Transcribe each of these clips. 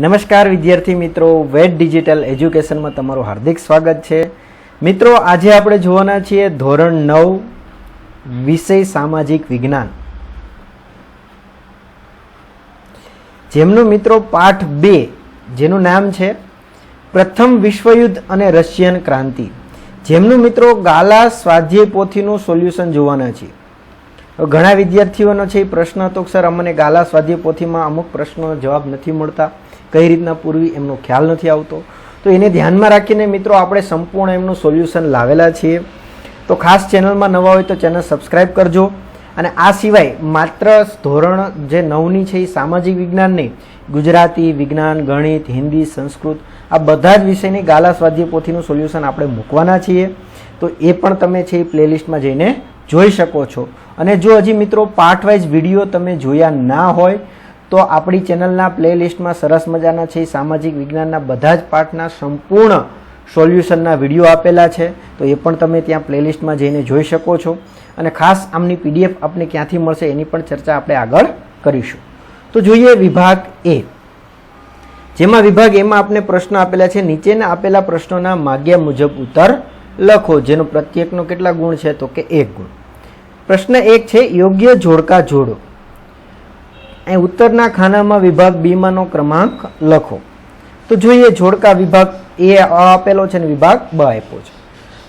નમસ્કાર વિદ્યાર્થી મિત્રો વેટ ડિજિટલ એજ્યુકેશનમાં તમારું હાર્દિક સ્વાગત છે. મિત્રો, આજે આપણે જોવાના છીએ ધોરણ નવ, વિષય સામાજિક વિજ્ઞાન. જેમનું મિત્રો પાઠ બે, જેનું નામ છે પ્રથમ વિશ્વયુદ્ધ અને રશિયન ક્રાંતિ. જેમનું મિત્રો ગાલા સ્વાધ્યાય પોથીનું સોલ્યુશન જોવાના છીએ. ઘણા વિદ્યાર્થીઓનો છે એ પ્રશ્ન હતો સર, અમને ગાલા સ્વાધ્યાય પોથીમાં અમુક પ્રશ્નોનો જવાબ નથી મળતા. કઈ રીતના પૂરવી? એમનો ખ્યાલ નથી આવતો. તો એને ધ્યાનમાં રાખીને, મિત્રો, આપણે સંપૂર્ણ એમનું સોલ્યુશન લાવેલા છીએ. તો ખાસ ચેનલમાં નવા હોય તો ચેનલ સબસ્ક્રાઈબ કરજો. અને આ સિવાય માત્ર ધોરણ જે નવની છે એ સામાજિક વિજ્ઞાન નહીં, ગુજરાતી વિજ્ઞાન, ગણિત, હિન્દી, સંસ્કૃત, આ બધા જ વિષયની ગાલા સ્વાધ્યાય પોથીનું સોલ્યુશન આપણે મૂકવાના છીએ. તો એ પણ તમે છે એ પ્લેલિસ્ટમાં જઈને જોઈ શકો છો. અને જો હજી મિત્રો પાર્ટ વાઇઝ વીડિયો તમે જોયા ના હોય, તો આપણી ચેનલના પ્લેલિસ્ટમાં સરસ મજાના છે, સામાજિક વિજ્ઞાનના બધા જ પાઠના સંપૂર્ણ સોલ્યુશનના વીડિયો આપેલા છે. તો એ પણ તમે ત્યાં પ્લેલિસ્ટમાં જઈને જોઈ શકો છો. અને ખાસ આમની પીડીએફ આપને ક્યાંથી મળશે એની પણ ચર્ચા આપણે આગળ કરીશું. તો જોઈએ વિભાગ એ. જેમાં વિભાગ એમાં આપણે પ્રશ્ન આપેલા છે. નીચેના આપેલા પ્રશ્નોના માગ્યા મુજબ ઉત્તર લખો, જેનો પ્રત્યેકનો કેટલા ગુણ છે તો કે એક ગુણ. પ્રશ્ન એક છે, યોગ્ય જોડકા જોડો. અહીં ઉત્તરના ખાનામાં વિભાગ બીમાંનો ક્રમાંક લખો. તો જોઈએ, જોડકા વિભાગ એ આપેલો છે અને વિભાગ બ આપ્યો છે.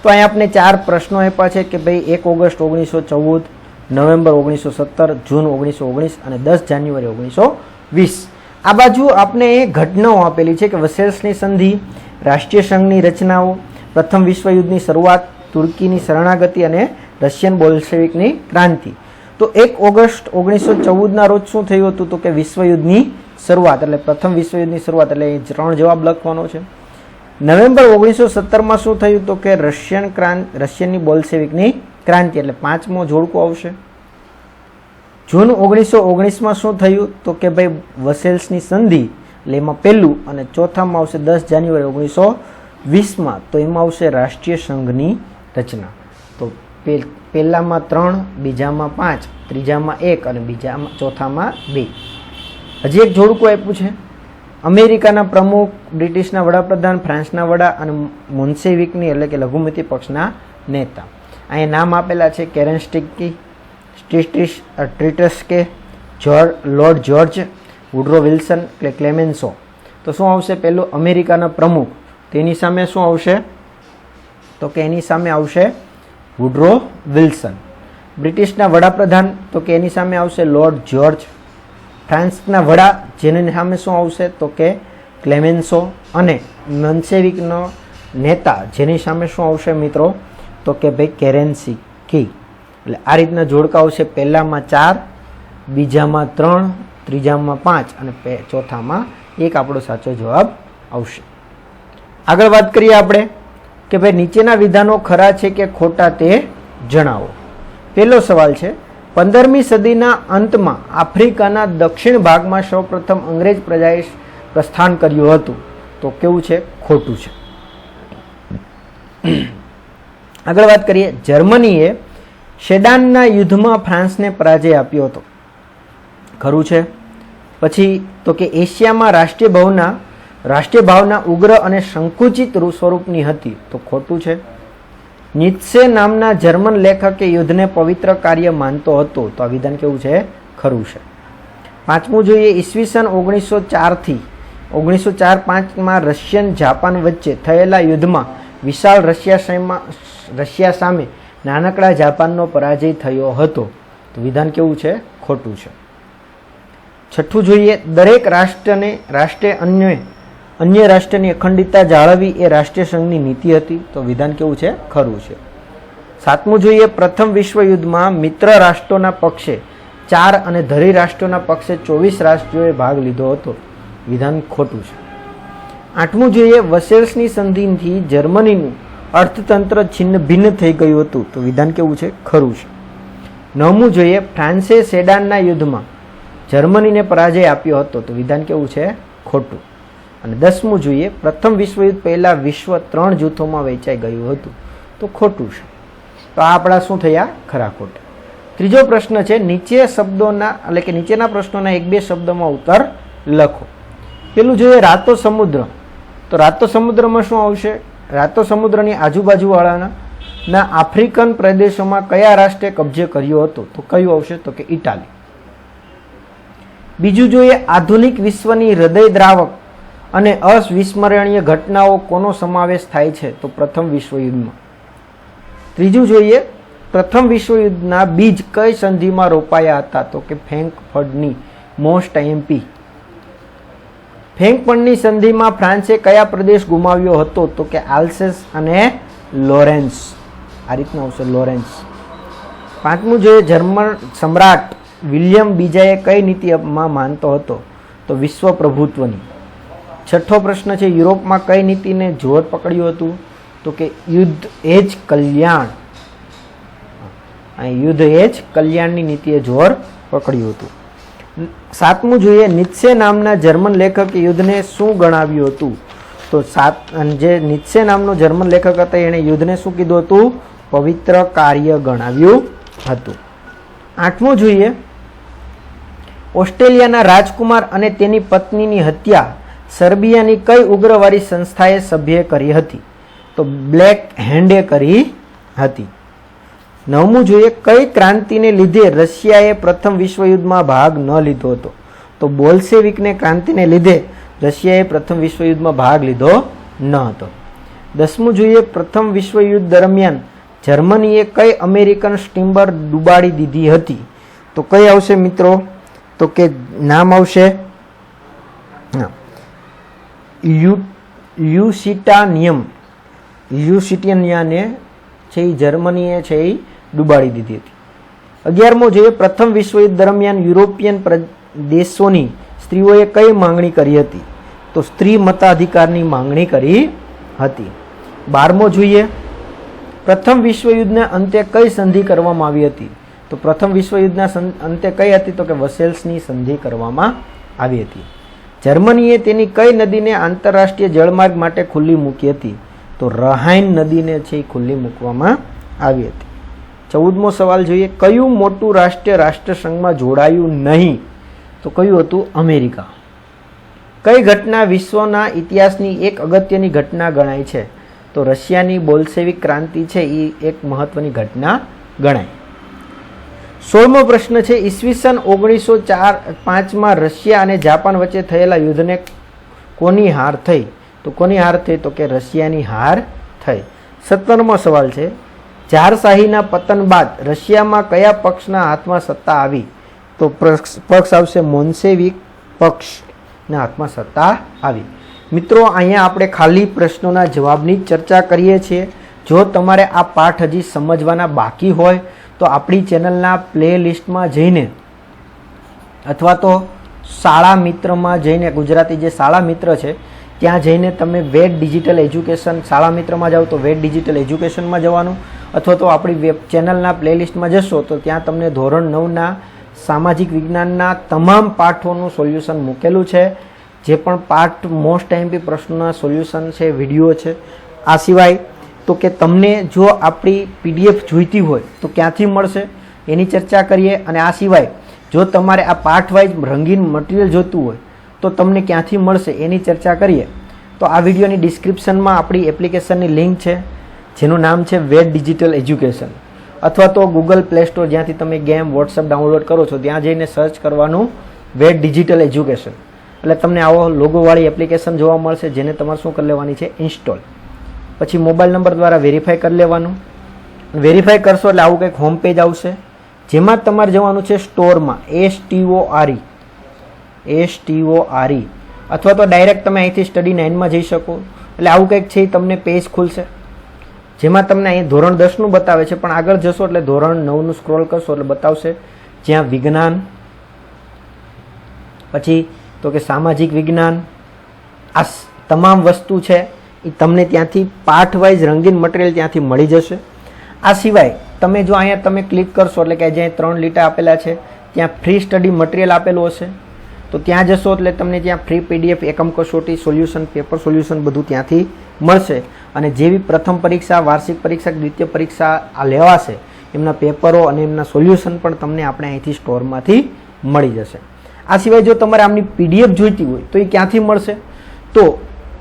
તો અહીં આપણે ચાર પ્રશ્નો આપ્યા છે કે ભાઈ, એક ઓગસ્ટ ઓગણીસો ચૌદ, નવેમ્બર ઓગણીસો સત્તર, જૂન ઓગણીસો ઓગણીસ અને દસ જાન્યુઆરી ઓગણીસો વીસ. આ બાજુ આપણે ઘટનાઓ આપેલી છે કે વસેલ્સની સંધિ, રાષ્ટ્રીય સંઘની રચનાઓ, પ્રથમ વિશ્વયુદ્ધની શરૂઆત, તુર્કીની શરણાગતિ અને રશિયન બોલ્શેવિકની ક્રાંતિ. તો એક ઓગસ્ટ ઓગણીસો ચૌદના રોજ શું થયું હતું? તો કે વિશ્વયુદ્ધની શરૂઆત, એટલે પ્રથમ વિશ્વયુદ્ધની શરૂઆત, એટલે એ ત્રણ જવાબ લખવાનો છે. નવેમ્બર ઓગણીસો સત્તરમાં શું થયું? તો કે રશિયન ક્રાંત રશિયનની બોલ્શેવિકની ક્રાંતિ, એટલે પાંચમો જોડકો આવશે. જૂન ઓગણીસો ઓગણીસમાં શું થયું? તો કે ભાઈ વસેલ્સની સંધિ, એટલે એમાં પહેલું અને ચોથામાં આવશે દસ જાન્યુઆરી ઓગણીસો વીસમાં તો એમાં આવશે રાષ્ટ્રીય સંઘની રચના. તો પહેલામાં ત્રણ, બીજામાં પાંચ, ત્રીજામાં એક અને બીજામાં, ચોથામાં બે. હજી એક જોડકું આપ્યું છે. અમેરિકાના પ્રમુખ, બ્રિટિશના વડાપ્રધાન, ફ્રાન્સના વડા અને મોન્સેવિકની એટલે કે લઘુમતી પક્ષના નેતા. અહીંયા નામ આપેલા છે કેરન સ્ટિકી સ્ટીસ્ટિસ ટ્રીટસ્કે George Lloyd George Woodrow Wilson, એટલે ક્લેમેન્સો. તો શું આવશે પહેલું? અમેરિકાના પ્રમુખ. તેની સામે શું આવશે? તો કે એની સામે આવશે વુડરો વિલ્સન. બ્રિટિશના વડાપ્રધાન, તો કે એની સામે આવશે લોર્ડ જ્યોર્જ. ફ્રાન્સના વડા, જેની સામે શું આવશે? તો કે ક્લેમેન્સો અને મન્સેવિકનો નેતા, જેની સામે શું આવશે મિત્રો? તો કે ભાઈ કેરેન્સી કી. એટલે આ રીતના જોડકા આવશે. પહેલામાં ચાર, બીજામાં ત્રણ, ત્રીજામાં પાંચ અને ચોથામાં એક આપણો સાચો જવાબ આવશે. આગળ વાત કરીએ આપણે. કે ભાઈ નીચેના વિધાનો ખરા છે કે ખોટા તે જણાવો. પહેલો સવાલ છે, પંદરમી સદીના અંતમાં આફ્રિકાના દક્ષિણ ભાગમાં સૌપ્રથમ અંગ્રેજ પ્રજાએ પ્રસ્થાન કર્યું હતું. તો કેવું છે? ખોટું છે. આગળ વાત કરીએ, જર્મનીએ શેડાનના યુદ્ધમાં ફ્રાન્સને પરાજય આપ્યો હતો. ખરું છે? પછી તો કે એશિયામાં રાષ્ટ્રીય ભાવના રાષ્ટ્રીય ભાવના ઉગ્ર અને સંકુચિત સ્વરૂપની હતી. તો ખોટું છે? નિત્સે નામના જર્મન લેખકે યુદ્ધને પવિત્ર કાર્ય માનતો હતો. તો આ વિધાન કેવું છે? ખરું છે. પાંચમું જોઈએ ઈસવીસન ઓગણીસો ચારથી. ઓગણીસો ચાર પાંચમાં રશિયન જાપાન વચ્ચે થયેલા યુદ્ધમાં વિશાળ રશિયા રશિયા સામે નાનકડા જાપાનનો પરાજય થયો હતો. તો વિધાન કેવું છે? ખોટું છે. છઠ્ઠું જોઈએ, દરેક રાષ્ટ્રને, રાષ્ટ્રે અન્ય અન્ય રાષ્ટ્રની અખંડિતતા જાળવવી એ રાષ્ટ્રીય સંઘની નીતિ હતી. તો વિધાન કેવું છે? ખરું છે. સાતમું જોઈએ, પ્રથમ વિશ્વયુદ્ધમાં મિત્ર રાષ્ટ્રોના પક્ષે ચાર અને ધરી રાષ્ટ્રોના પક્ષે ચોવીસ રાષ્ટ્રોએ ભાગ લીધો હતો. વિધાન ખોટું છે. આઠમું જોઈએ, વસેલ્સની સંધિથી જર્મનીનું અર્થતંત્ર છિન્ન ભિન્ન થઈ ગયું હતું. તો વિધાન કેવું છે? ખરું છે. નવમું જોઈએ, ફ્રાન્સે સેડાનના યુદ્ધમાં જર્મનીને પરાજય આપ્યો હતો. તો વિધાન કેવું છે? ખોટું. અને દસમું જોઈએ, પ્રથમ વિશ્વયુદ્ધ પહેલાં વિશ્વ ત્રણ જૂથોમાં વહેંચાઈ ગયું હતું. તો ખોટું છે. તો આ આપણા શું થયા? ખરા ખોટા. ત્રીજો પ્રશ્ન છે, નીચે શબ્દોના, એટલે કે નીચેના પ્રશ્નોના એક બે શબ્દોમાં ઉત્તર લખો. પેલું જોઈએ, રાતો સમુદ્ર. તો રાતો સમુદ્રમાં શું આવશે? રાતો સમુદ્રની આજુબાજુવાળાના, ના, આફ્રિકન પ્રદેશોમાં કયા રાષ્ટ્રે કબજે કર્યો હતો? તો કયું આવશે? તો કે ઇટાલી. બીજું જોઈએ, આધુનિક વિશ્વની હૃદયદ્રાવક અને અવિસ્મરણીય ઘટનાઓ કોનો સમાવેશ થાય છે? તો પ્રથમ વિશ્વયુદ્ધમાં. ત્રીજું જોઈએ, પ્રથમ વિશ્વયુદ્ધના બીજ કઈ સંધિમાં રોપાયા હતા? તો કે ફેંકફળની મોસ્ટ એમપી ફેંકફળની સંધિમાં ફ્રાન્સે કયા પ્રદેશ ગુમાવ્યો હતો? તો કે આલ્સેસ અને લોરેન્સ. આ રીતના આવશે લોરેન્સ. પાંચમું જોઈએ, જર્મન સમ્રાટ વિલિયમ બીજાએ કઈ નીતિમાં માનતો હતો? તો વિશ્વ પ્રભુત્વની છઠ્ઠો પ્રશ્ન છે, યુરોપમાં કઈ નીતિને જોર પકડ્યું હતું? તો કે યુદ્ધ એ જ કલ્યાણ. યુદ્ધ એ જ કલ્યાણની નીતિએ જોર પકડ્યું હતું. સાતમું જોઈએ, નિત્સે નામના જર્મન લેખકે યુદ્ધને શું ગણાવ્યું હતું? તો સાત જે નિત્સે નામનો જર્મન લેખક હતા, એણે યુદ્ધને શું કીધું હતું? પવિત્ર કાર્ય ગણાવ્યું હતું. આઠમું જોઈએ, ઓસ્ટ્રેલિયાના રાજકુમાર અને તેની પત્નીની હત્યા. સર્બિયાની કઈ ઉગ્રવાદી સંસ્થાએ સભ્યે કરી હતી? તો બ્લેક હેન્ડે કરી હતી. નવમું જોઈએ, કઈ ક્રાંતિને લીધે રશિયાએ પ્રથમ વિશ્વયુદ્ધમાં ભાગ ન લીધો હતો? તો બોલ્સેવિકને ક્રાંતિને લીધે રશિયાએ પ્રથમ વિશ્વયુદ્ધમાં ભાગ લીધો ન હતો. દસમું જોઈએ, પ્રથમ વિશ્વયુદ્ધ દરમિયાન જર્મનીએ કઈ અમેરિકન સ્ટીમર ડૂબાડી દીધી હતી? તો કઈ આવશે મિત્રો? તો કે નામ આવશે? યુ યુસિટાનિયમ યુસિટિયનિયાને છે એ જર્મનીએ છે એ ડૂબાડી દીધી હતી. અગિયારમો જોઈએ પ્રથમ વિશ્વયુદ્ધ દરમિયાન યુરોપિયન દેશોની સ્ત્રીઓએ કઈ માંગણી કરી હતી? તો સ્ત્રી મતાધિકારની માંગણી કરી હતી. બારમો જોઈએ. પ્રથમ વિશ્વયુદ્ધને અંતે કઈ સંધિ કરવામાં આવી હતી? તો પ્રથમ વિશ્વયુદ્ધના અંતે કઈ હતી? તો કે વસેલ્સની સંધિ કરવામાં આવી હતી. જર્મનીએ તેની કઈ નદીને આંતરરાષ્ટ્રીય જળમાર્ગ માટે ખુલ્લી મૂકી હતી? તો રહાઇન નદીને છે એ ખુલ્લી મૂકવામાં આવી હતી. ચૌદમો સવાલ જોઈએ, કયું મોટું રાષ્ટ્ર રાષ્ટ્રસંઘમાં જોડાયું નહીં? તો કયું હતું? અમેરિકા. કઈ ઘટના વિશ્વના ઇતિહાસની એક અગત્યની ઘટના ગણાય છે? તો રશિયાની બોલ્સેવિક ક્રાંતિ છે એ એક મહત્વની ઘટના ગણાય. સોળમો પ્રશ્ન છે ઈસવીસન ઓગણીસો ચાર પાંચમાં રશિયા અને જાપાન વચ્ચે થયેલા યુદ્ધને કોની હાર થઈ? તો કોની હાર થઈ? તો કે રશિયાની હાર થઈ. સત્તરમો સવાલ છે જારશાહીના પતન બાદ રશિયામાં કયા પક્ષના હાથમાં સત્તા આવી? તો પક્ષ આવશે મોન્સેવિક પક્ષના હાથમાં સત્તા આવી. મિત્રો, અહીંયા આપણે ખાલી પ્રશ્નોના જવાબની ચર્ચા કરીએ છીએ. જો તમારે આ પાઠ હજી સમજવાના બાકી હોય તો આપણી ચેનલના પ્લે લિસ્ટમાં જઈને અથવા તો શાળા મિત્રમાં જઈને, ગુજરાતી જે શાળા મિત્ર છે, ત્યાં જઈને તમે વેદ ડિજિટલ એજ્યુકેશન, શાળા મિત્રમાં જાઓ તો વેદ ડિજિટલ એજ્યુકેશનમાં જવાનું, અથવા તો આપણી વેબ ચેનલના પ્લેલિસ્ટમાં જશો તો ત્યાં તમને ધોરણ નવના સામાજિક વિજ્ઞાનના તમામ પાઠોનું સોલ્યુશન મૂકેલું છે, જે પણ પાઠ મોસ્ટ ટાઈમપી પ્રશ્નોના સોલ્યુશન છે, વીડિયો છે. આ સિવાય તો કે તમને જો આપણી પીડીએફ જોઈતી હોય તો ક્યાંથી મળશે? એની ચર્ચા કરીએ અને આ સિવાય જો તમારે આ પાર્ટ વાઇઝ રંગીન મટીરિયલ જોતું હોય તો તમને ક્યાંથી મળશે એની ચર્ચા કરીએ. તો આ વિડીયોની ડિસ્ક્રિપ્શનમાં આપણી એપ્લિકેશનની લિંક છે, જેનું નામ છે વેદ ડિજિટલ એજ્યુકેશન. અથવા તો ગૂગલ પ્લે સ્ટોર જ્યાંથી તમે ગેમ વોટ્સઅપ ડાઉનલોડ કરો છો, ત્યાં જઈને સર્ચ કરવાનું વેદ ડિજિટલ એજ્યુકેશન. એટલે તમને આવો લોગોવાળી એપ્લિકેશન જોવા મળશે, જેને તમારે શું કરી લેવાની છે? ઇન્સ્ટોલ. પછી મોબાઈલ નંબર દ્વારા વેરીફાઈ કરી લેવાનું. વેરીફાઈ કરશો એટલે આવું કંઈક હોમ પેજ આવશે. જેમાં તમારે જવાનું છે સ્ટોરમાં S T O R E S T O R E અથવા તો ડાયરેક્ટ તમે અહીંથી સ્ટડી નાઇનમાં જઈ શકો. એટલે આવું કંઈક છે એ તમને પેજ ખુલશે. જેમાં તમને અહીં ધોરણ દસનું બતાવે છે, પણ આગળ જશો એટલે ધોરણ નવનું સ્ક્રોલ કરશો એટલે બતાવશે. જ્યાં વિજ્ઞાન, પછી તો કે સામાજિક વિજ્ઞાન, આ તમામ વસ્તુ છે. એ તમને ત્યાંથી પાર્ટ વાઇઝ રંગીન મટીરિયલ ત્યાંથી મળી જશે. આ સિવાય તમે જો અહીંયા તમે ક્લિક કરશો, એટલે કે જ્યાં ત્રણ લીટા આપેલા છે, ત્યાં ફ્રી સ્ટડી મટીરિયલ આપેલું હશે. તો ત્યાં જશો એટલે તમને ત્યાં ફ્રી પીડીએફ એકમ કસોટી સોલ્યુશન પેપર સોલ્યુશન બધું ત્યાંથી મળશે. અને જેવી પ્રથમ પરીક્ષા, વાર્ષિક પરીક્ષા, દ્વિતીય પરીક્ષા આ લેવાશે, એમના પેપરો અને એમના સોલ્યુશન પણ તમને આપણે અહીંથી સ્ટોરમાંથી મળી જશે. આ સિવાય જો તમારે આમની પીડીએફ જોઈતી હોય તો એ ક્યાંથી મળશે? તો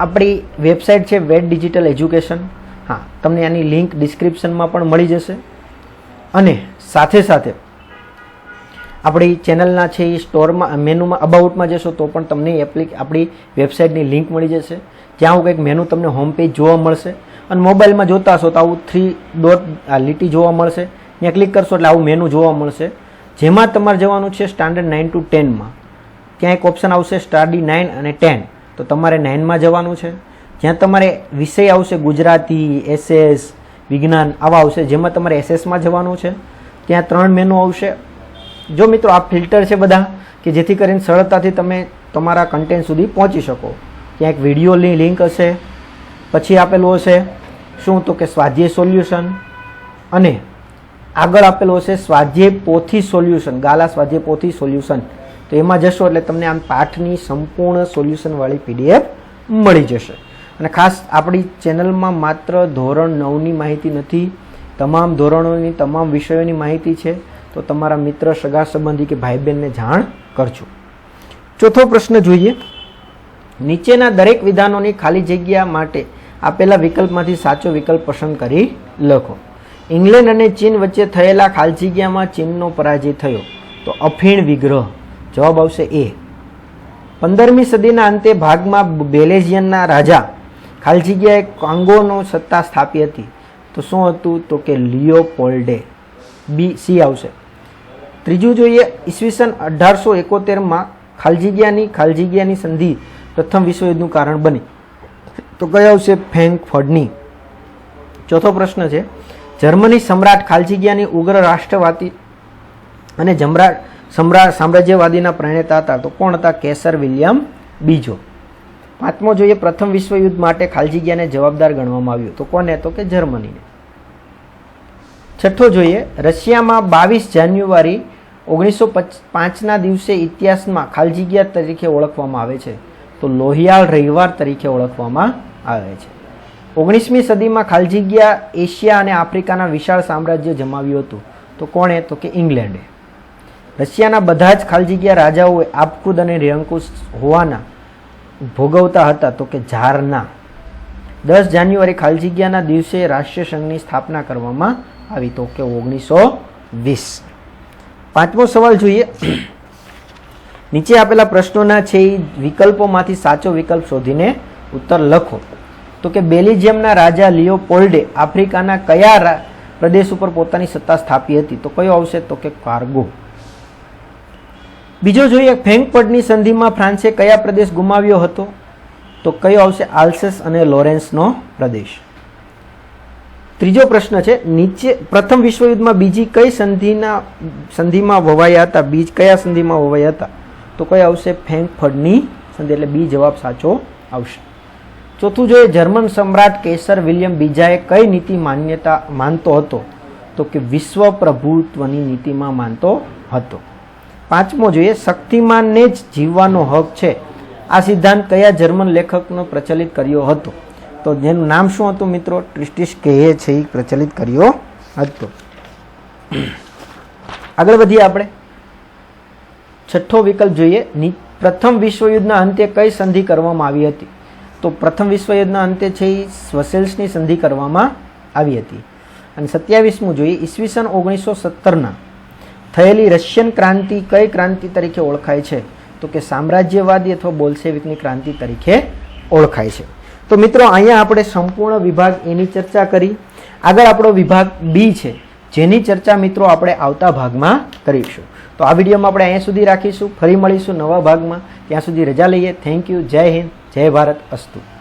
આપણી વેબસાઇટ છે વેટ ડિજિટલ એજ્યુકેશન. હા, તમને આની લિંક ડિસ્ક્રિપ્શનમાં પણ મળી જશે. અને સાથે સાથે આપણી ચેનલના છે એ સ્ટોરમાં મેનુમાં, અબાઉટમાં જશો તો પણ તમને એપ્લિક, આપણી વેબસાઇટની લિંક મળી જશે. ત્યાં હું કંઈક મેનુ તમને હોમ પેજ જોવા મળશે. અને મોબાઈલમાં જોતા હશો તો આવું થ્રી ડોટ આ લીટી જોવા મળશે. ત્યાં ક્લિક કરશો એટલે આવું મેનુ જોવા મળશે. જેમાં તમારે જવાનું છે સ્ટાન્ડર્ડ નાઇન ટુ ટેનમાં ત્યાં એક ઓપ્શન આવશે સ્ટાડી નાઇન અને ટેન તો તમારે નાઇનમાં જવાનું છે. જ્યાં તમારે વિષય આવશે ગુજરાતી, એસએસ, વિજ્ઞાન, આવા આવશે. જેમાં તમારે એસએસમાં જવાનું છે. ત્યાં ત્રણ મેનુ આવશે. જો મિત્રો આ ફિલ્ટર છે બધા, કે જેથી કરીને સરળતાથી તમે તમારા કન્ટેન્ટ સુધી પહોંચી શકો. ત્યાં એક વિડીયોની લિંક હશે. પછી આપેલું હશે શું તો કે સ્વાધ્યાય સોલ્યુશન અને આગળ આપેલું હશે સ્વાધ્યાય પોથી સોલ્યુશન ગાલા સ્વાધ્યાય પોથી સોલ્યુશન તો એમાં જશો એટલે તમને આમ પાઠની સંપૂર્ણ સોલ્યુશનવાળી પીડીએફ મળી જશે. અને ખાસ આપણી ચેનલમાં માત્ર ધોરણ નવની માહિતી નથી, તમામ ધોરણોની, તમામ વિષયોની માહિતી છે, તો તમારા મિત્ર, સગા સંબંધી કે ભાઈ બહેનને જાણ કરજો. ચોથો પ્રશ્ન જોઈએ. નીચેના દરેક વિધાનોની ખાલી જગ્યા માટે આપેલા વિકલ્પમાંથી સાચો વિકલ્પ પસંદ કરી લખો. ઇંગ્લેન્ડ અને ચીન વચ્ચે થયેલા ખાલી જગ્યામાં ચીનનો પરાજય થયો, તો અફીણ વિગ્રહ. જવાબ આવશે એ. પંદરમી સદીના અંતે ભાગમાં બેલેઝિયનના રાજા ખાલજીગિયાએ કાંગોનો સત્તા સ્થાપી હતી. તો શું હતું? તો કે લિયોપોલ્ડે. બી, સી આવશે. ત્રીજું જોઈએ, ઈસવીસન અઢારસો એકોતેરમાં ખાલજીગિયાની ખાલજીગિયાની સંધિ પ્રથમ વિશ્વયુદ્ધનું કારણ બની. તો કયો આવશે? ફેંક ફડની ચોથો પ્રશ્ન છે, જર્મની સમ્રાટ ખાલજીગિયાની ઉગ્ર રાષ્ટ્રવાદી અને જમરાટ સમ્રાટ સામ્રાજ્યવાદીના પ્રણેતા હતા તો કોણ હતા? કેસર વિલિયમ બીજો. પાંચમો જોઈએ, પ્રથમ વિશ્વયુદ્ધ માટે ખાલી જવાબદાર ગણવામાં આવ્યું. તો કોને તો કે જર્મનીને. છઠ્ઠો જોઈએ, રશિયામાં બાવીસ જાન્યુઆરી ઓગણીસો પાંચના દિવસે ઇતિહાસમાં ખાલજીગિયા તરીકે ઓળખવામાં આવે છે. તો લોહિયાળ રવિવાર તરીકે ઓળખવામાં આવે છે. ઓગણીસમી સદીમાં ખાલજીગિયા એશિયા અને આફ્રિકાના વિશાળ સામ્રાજ્ય જમાવ્યું હતું. તો કોણે? તો કે ઇંગ્લેન્ડે. રશિયાના બધા જ ખાલી જગ્યા રાજાઓએ આપકુદ અને નિરંકુશ હોવાના ભોગવતા હતા તો કે ઝારના. દસ જાન્યુઆરી ખાલજગ્યાના દિવસે રાષ્ટ્રીય સંઘની સ્થાપના કરવામાં આવી તો કે ઓગણીસો વીસ. પાંચમો સવાલ જોઈએ. નીચે આપેલા પ્રશ્નોના છે એ વિકલ્પોમાંથી સાચો વિકલ્પ શોધીને ઉત્તર લખો. તો કે બેલ્જિયમના રાજા લિયોપોલ્ડે આફ્રિકાના કયા પ્રદેશ ઉપર પોતાની સત્તા સ્થાપી હતી? તો કયો આવશે? તો કે કાર્ગો. બીજો જોઈએ ફ્રેન્કફર્ટની સંધિમાં ફ્રાન્સે કયા પ્રદેશ ગુમાવ્યો હતો? તો કયો આવશે? આલ્સેસ અને લોરેન્સનો પ્રદેશ. ત્રીજો પ્રશ્ન છે, નીચે પ્રથમ વિશ્વયુદ્ધમાં બીજી કઈ સંધિના, સંધિમાં વવાયા હતા? બીજ કયા સંધિમાં વવાયા હતા? તો કઈ આવશે? ફેંકફડની સંધિ, એટલે બી જવાબ સાચો આવશે. ચોથું જોઈએ, જર્મન સમ્રાટ કેસર વિલિયમ બીજાએ કઈ નીતિ માન્યતા માનતો હતો? તો કે વિશ્વ પ્રભુત્વની નીતિમાં માનતો હતો. પાંચમો જોઈએ, શક્તિમાનને જ જીવવાનો હક છે. આ સિદ્ધાંત કયા જર્મન લેખકનો પ્રચલિત કર્યો હતો? તો જેનું નામ શું હતું મિત્રો? ટ્રિસ્ટિસ કેએ છે, એ પ્રચલિત કર્યો હતો. આગળ વધીએ આપણે. છઠ્ઠો વિકલ્પ જોઈએ. પ્રથમ વિશ્વયુદ્ધના અંતે કઈ સંધિ કરવામાં આવી હતી? તો પ્રથમ વિશ્વયુદ્ધના અંતે છે એ સ્વસેલ્સની સંધિ કરવામાં આવી હતી. અને સત્યાવીસમું જોઈએ, ઈસવીસન ઓગણીસો સત્તરના થયેલી રશિયન ક્રાંતિ કઈ ક્રાંતિ તરીકે ઓળખાય છે? તો કે સામ્રાજ્યવાદી અથવા બોલ્સેવિકની ક્રાંતિ તરીકે ઓળખાય છે. તો મિત્રો, અહીંયા આપણે સંપૂર્ણ વિભાગ એની ચર્ચા કરી. આગળ આપણો વિભાગ બી છે. જેની ચર્ચા મિત્રો આપણે આવતા ભાગમાં કરીશું. તો આ વિડીયોમાં આપણે અહીંયા સુધી રાખીશું. ફરી મળીશું નવા ભાગમાં. ત્યાં સુધી રજા લઈએ. થેન્ક યુ જય હિન્દ. જય ભારત. અસ્તુ.